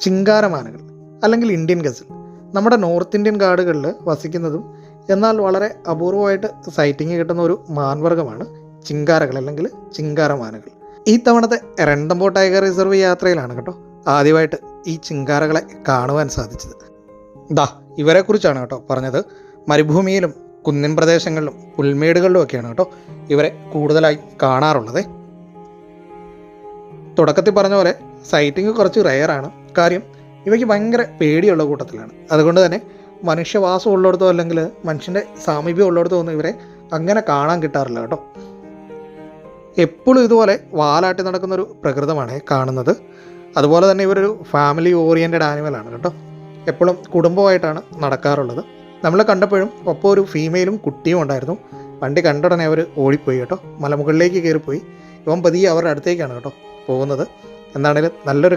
ചിങ്കാരമാനകൾ അല്ലെങ്കിൽ ഇന്ത്യൻ ഗസൽ നമ്മുടെ north Indian കാടുകളിൽ വസിക്കുന്നതും എന്നാൽ വളരെ അപൂർവമായിട്ട് സൈറ്റിങ് കിട്ടുന്ന ഒരു മാൻവർഗമാണ് ചിങ്കാരകൾ അല്ലെങ്കിൽ ചിങ്കാരമാനകൾ ഈ തവണത്തെ രണ്ടമ്പോ ടൈഗർ റിസർവ് യാത്രയിലാണ് കേട്ടോ ആദ്യമായിട്ട് ഈ ചിങ്കാരകളെ കാണുവാൻ സാധിച്ചത്. ദാ ഇവരെക്കുറിച്ചാണ് കേട്ടോ പറഞ്ഞത്. മരുഭൂമിയിലും കുന്നിൻ പ്രദേശങ്ങളിലും പുൽമേടുകളിലും ഒക്കെയാണ് കേട്ടോ ഇവരെ കൂടുതലായി കാണാറുള്ളത്. തുടക്കത്തിൽ പറഞ്ഞ പോലെ സൈറ്റിംഗ് കുറച്ച് റെയറാണ് കാര്യം ഇവയ്ക്ക് ഭയങ്കര പേടിയുള്ള കൂട്ടത്തിലാണ്. അതുകൊണ്ട് തന്നെ മനുഷ്യവാസം ഉള്ളിടത്തോ അല്ലെങ്കിൽ മനുഷ്യന്റെ സാമീപ്യം ഉള്ളിടത്തോ ഒന്നും ഇവരെ അങ്ങനെ കാണാൻ കിട്ടാറില്ല കേട്ടോ. എപ്പോഴും ഇതുപോലെ വാലാട്ടി നടക്കുന്നൊരു പ്രകൃതമാണ് കാണുന്നത്. അതുപോലെ തന്നെ ഇവരൊരു ഫാമിലി ഓറിയന്റഡ് ആനിമലാണ് കേട്ടോ. എപ്പോഴും കുടുംബമായിട്ടാണ് നടക്കാറുള്ളത്. നമ്മൾ കണ്ടപ്പോഴും ഒപ്പം ഒരു ഫീമെയിലും കുട്ടിയും ഉണ്ടായിരുന്നു. വണ്ടി കണ്ട ഉടനെ അവർ ഓടിപ്പോയി കേട്ടോ. മലമുകളിലേക്ക് കയറിപ്പോയി. ഇവൻ പതിയെ അവരുടെ അടുത്തേക്കാണ് കേട്ടോ പോകുന്നത്. എന്താണേലും നല്ലൊരു